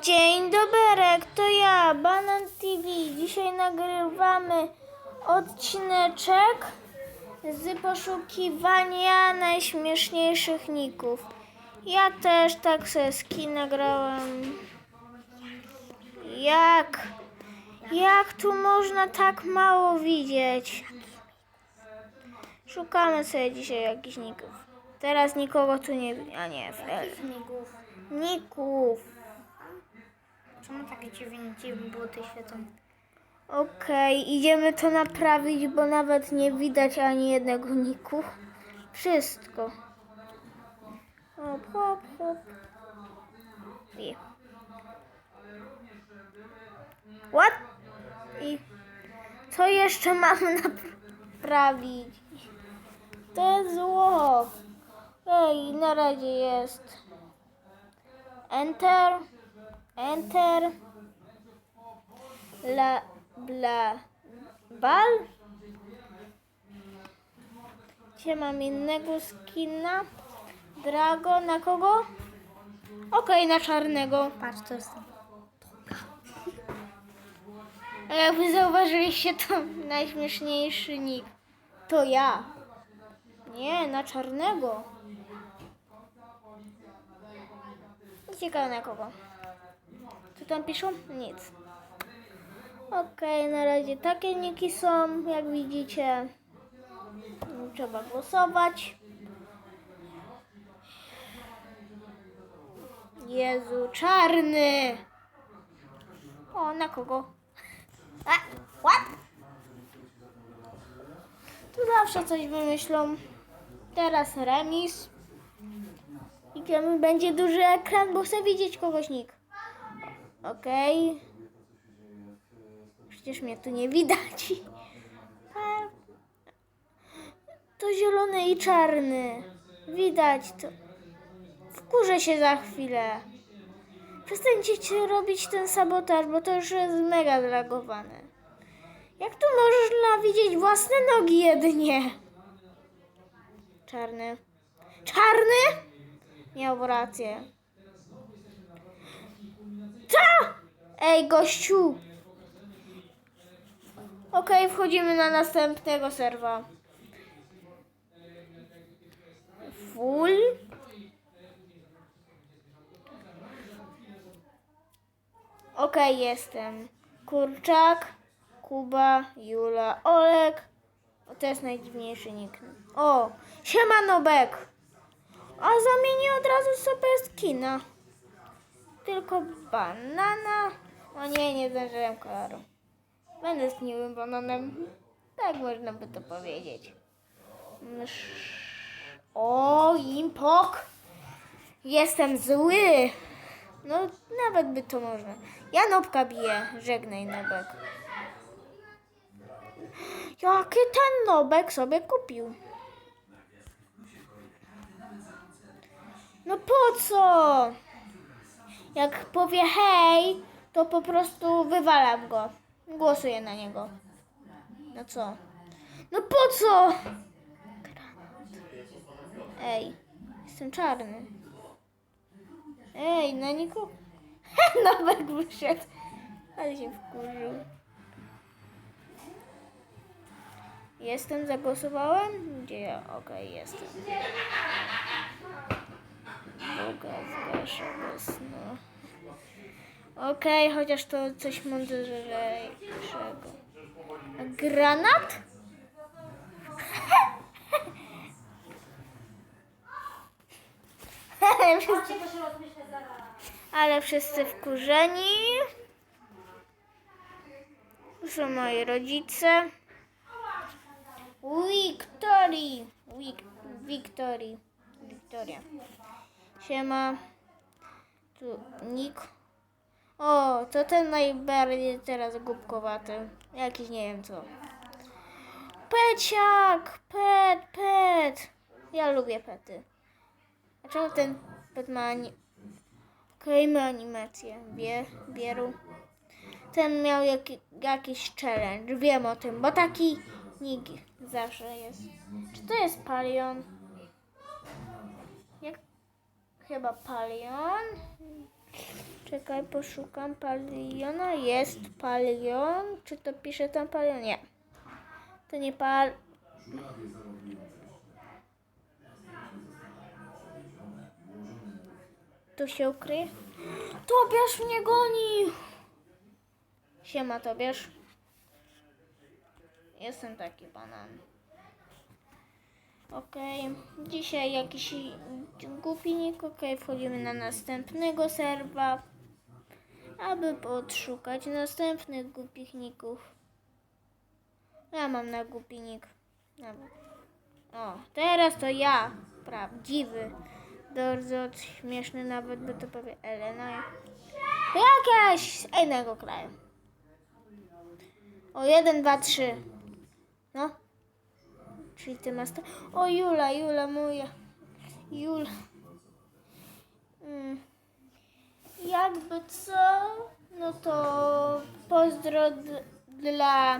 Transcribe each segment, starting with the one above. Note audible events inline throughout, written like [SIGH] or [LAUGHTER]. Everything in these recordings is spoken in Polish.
Dzień doberek, to ja, Banan TV. Dzisiaj nagrywamy odcineczek z poszukiwania najśmieszniejszych ników. Ja też tak se nagrałem. Jak? Jak tu można tak mało widzieć? Szukamy sobie dzisiaj jakichś ników. Teraz nikogo tu nie. A nie, Fel. Śmigów. Ników. Czemu takie dziwne buty świecą? Okej, idziemy to naprawić, bo nawet nie widać ani jednego niku. Wszystko. Hop, hop, hop. I. What? I co jeszcze mamy [LAUGHS] naprawić? To jest zło. Ej, na razie jest. Enter. Enter. La, bla, bal. Gdzie mam innego skina? Drago, na kogo? Okej, na czarnego. Patrz, to jest A jakby zauważyliście, to najśmieszniejszy nick. To ja. Nie, na czarnego. Ciekawe na kogo. Tam piszą? Nic. Okej, na razie takie niki są, jak widzicie. Trzeba głosować. Jezu, czarny! O, na kogo? A, what? Tu zawsze coś wymyślą. Teraz remis. Idziemy, będzie duży ekran, bo chcę widzieć kogoś nick. Okej. Przecież mnie tu nie widać. To zielony i czarny. Widać to. Wkurzę się za chwilę. Przestańcie robić ten sabotaż, bo to już jest mega zlagowane. Jak tu można widzieć własne nogi jedynie? Czarny. Czarny? Miał rację. Co? Ej, gościu. Okej, wchodzimy na następnego serwa. Full. Okej, jestem. Kurczak, Kuba, Jula, Olek. O, to jest najdziwniejszy nick. O, siema Nobek. A zamienię od razu sobie skina. Tylko banana. O nie, nie zdążyłem koloru. Będę z miłym bananem. Tak można by to powiedzieć. O, impok. Jestem zły. No, nawet by to można. Ja nopka biję. Żegnaj, Nobek. Jaki ten Nobek sobie kupił? No po co? Jak powie hej, to po prostu wywalam go. Głosuję na niego. No co? No po co? Ej, jestem czarny. Ej, na nikogo. [LAUGHS] Nowek wyszedł. Ale się wkurzył. Jestem, zagłosowałem? Gdzie ja? Okej, jestem. Boga zgasza wesno. Okej, chociaż to coś mądrzejszego. Granat? [LAUGHS] wszyscy, ale wszyscy wkurzeni. Są moi rodzice. Wiktorii. Wik, Wiktorii. Wiktoria. Siema. Tu Nik. O, to ten najbardziej teraz głupkowaty. Jakiś nie wiem co. Peciak! Pet, pet! Ja lubię pety. A czemu ten pet ma ani... Okej, ma animację. Wie, bieru. Ten miał jaki, jakiś challenge. Wiem o tym, bo taki nick zawsze jest. Czy to jest palion? Jak? Chyba palion. Czekaj, poszukam paliona. Jest palion. Czy to pisze tam palion? Nie. To nie pal... Tu się ukryje. Tobiasz mnie goni! Siema, Tobiasz. Jestem taki banan. Okej, dzisiaj jakiś głupinik. Okej, wchodzimy na następnego serwa, aby odszukać następnych głupikników. Ja mam na głupinik. O, teraz to ja, prawdziwy. Bardzo śmieszny nawet by to powie Elena. Jakaś z innego kraju. O, jeden, dwa, trzy. No. Czyli ty. O, Jula, Jula moja. Jula. Mm. Jakby co? No to pozdro dla.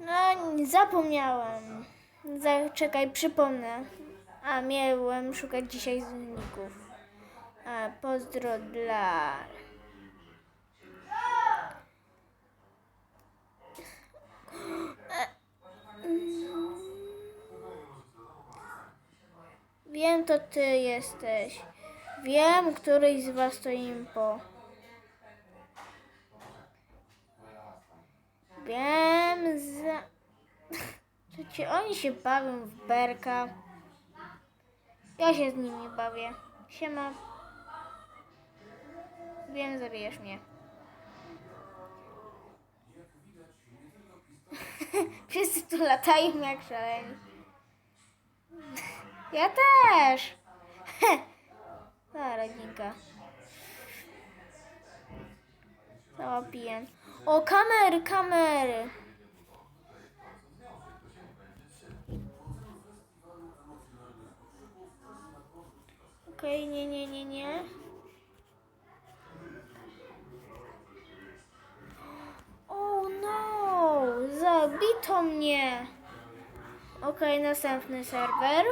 No, zapomniałam. Zaczekaj, przypomnę. A miałem szukać dzisiaj zników. A pozdro dla. Wiem, to ty jesteś. Wiem, któryś z was to impo. Wiem, za... [LAUGHS] Przecież oni się bawią w berka. Ja się z nimi bawię. Siema. Wiem, zabijesz mnie. [LAUGHS] Wszyscy tu latają jak szaleni. Ja też. [LAUGHS] Ta rodzinka. Cała piję. O, kamery, kamery. Okej, nie, nie, nie, nie. Oh no! Zabito mnie! Okej, następny serwer.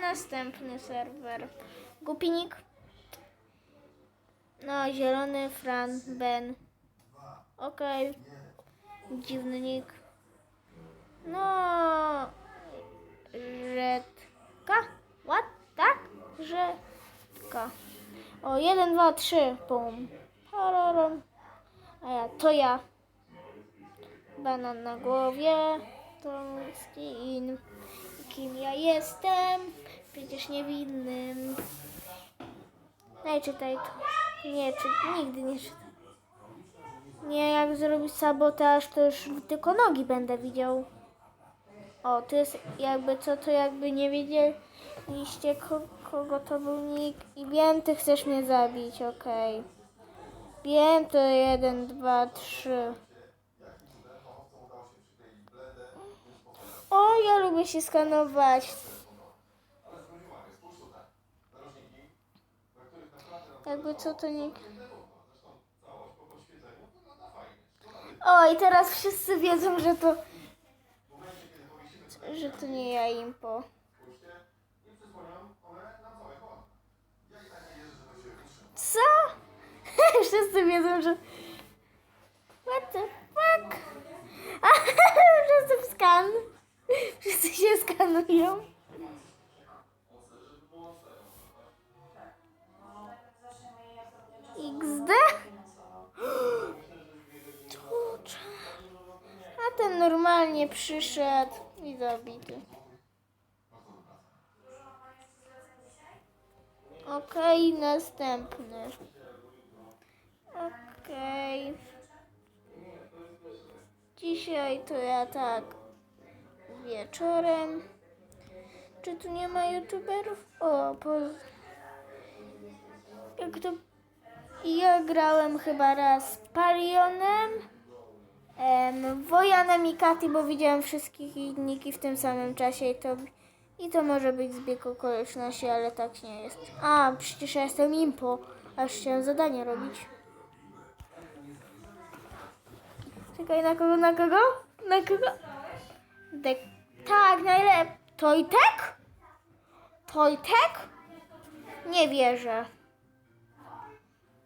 Następny serwer. Gupinik. No, zielony, Fran, Ben. Okej. Dziwny nick. No. Rzetka. What? Tak? Rzetka. O, jeden, dwa, trzy. Pum. A ja, to ja. Banan na głowie. To skin. Kim ja jestem? Przecież niewinnym. Nie czytaj to. Nie, czy, nigdy nie czytaj. Nie, jak zrobić sabotaż, to już tylko nogi będę widział. O, to jest jakby co, to jakby nie wiedzieliście ko, kogo to był nick. I wiem, ty chcesz mnie zabić, okej. Wiem, to jeden, dwa, trzy. Ja lubię się skanować. Jakby co to nie... O, i teraz wszyscy wiedzą, że to... Że to nie ja impo. Co? [LAUGHS] wszyscy wiedzą, że... What the fuck? [LAUGHS] wszyscy w skan. Wszyscy się skanują. XD? Tucza. A ten normalnie przyszedł i zabity. Okej, następny. Okej. Dzisiaj to ja tak wieczorem. Czy tu nie ma youtuberów? O, po... Jak to... Ja grałem chyba raz z Palionem, em, Wojanem i Katy, bo widziałem wszystkich ich niki w tym samym czasie i to, i to może być zbieg okoliczności, ale tak nie jest. A, przecież ja jestem impo, aż chciałem zadanie robić. Czekaj, na kogo, na kogo? Na kogo? Dek. Tak, najlepiej. Tojtek? Tojtek? Nie wierzę.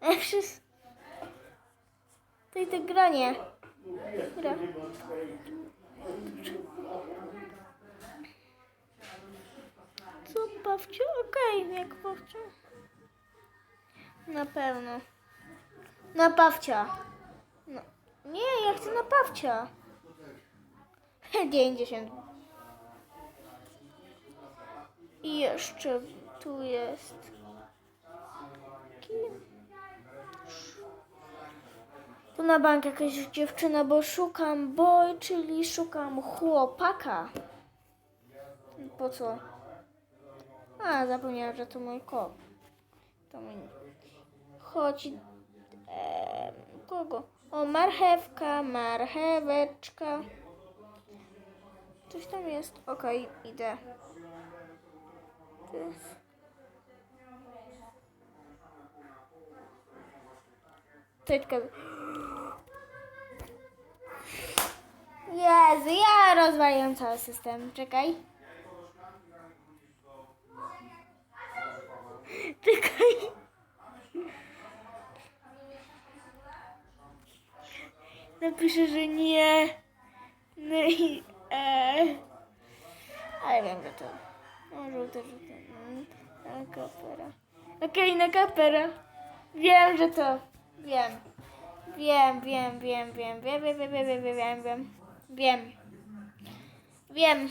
[LAUGHS] Wszyscy... Tojtek gra nie. Gra. Co, babciu? Okej, okay, jak babciu. Na pewno. Napawcia. No. Nie, ja chcę napawcia. 90. [LAUGHS] I jeszcze tu jest. Tu na bank jakaś dziewczyna, bo szukam boy, czyli szukam chłopaka. Po co? A, zapomniałam, że to mój kot. To mój... Chodź. Em, kogo? O, marchewka, marcheweczka. Coś tam jest. Okej, idę. To jest... Tyczka. Jezu, ja rozwaliłam cały system. Czekaj. [LAUGHS] Czekaj. Napiszę, że nie. No i e. Ale wiem, że to. O, żółte, żółte. Mm, Na kapera. Okej, na kapera. Wiem, że to. Wiem. Wiem, wiem, wiem, wiem, wiem, wiem, wiem, wiem, wiem, wiem, wiem, wiem. Wiem.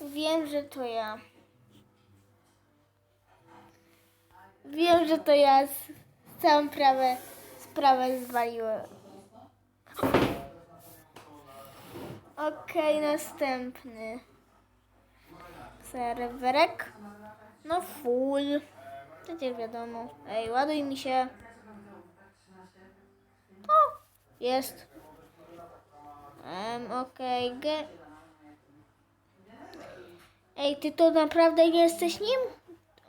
Wiem, że to ja. Wiem, że to ja z, całą prawę, sprawę zwaliłem. Okej, następny. Serwerek. No full. Przecież wiadomo. Ej, ładuj mi się. O, jest. Um, okej, ge... Ej, ty to naprawdę nie jesteś nim?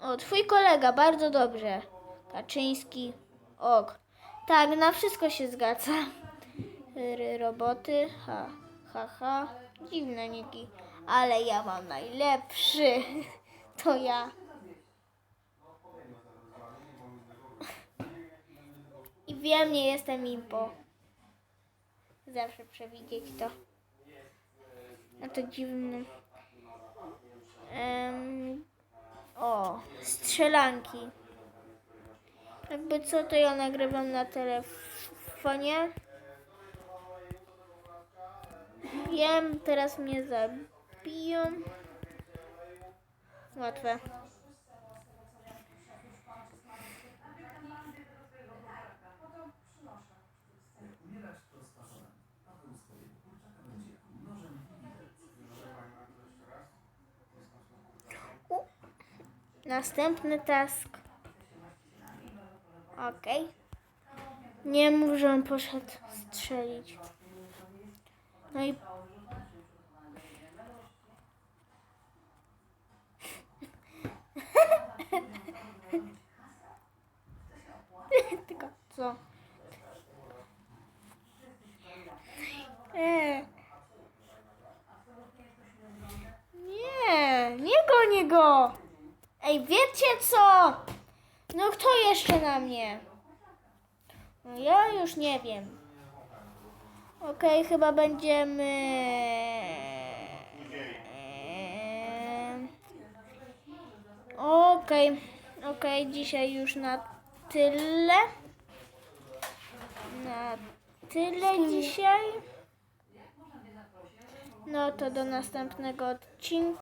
O, twój kolega, bardzo dobrze. Kaczyński, ok. Tak, na wszystko się zgadza. Roboty, ha, ha, ha. Dziwne niki. Ale ja mam najlepszy. [LAUGHS] To ja. I wiem, nie jestem impo. Zawsze przewidzieć to. A to dziwne. Em, o, strzelanki. Jakby co, to ja nagrywam na telefonie. Wiem, teraz mnie zabiją. Łatwe. U. Następny task. Okej. Nie mów, że on poszedł strzelić. No i... [LAUGHS] Tylko co? E. Nie, nie gonię go. Ej, wiecie co? No kto jeszcze na mnie? No ja już nie wiem. Okej, chyba będziemy... Okej, okej, dzisiaj już na tyle. Na tyle dzisiaj. No to do następnego odcinka.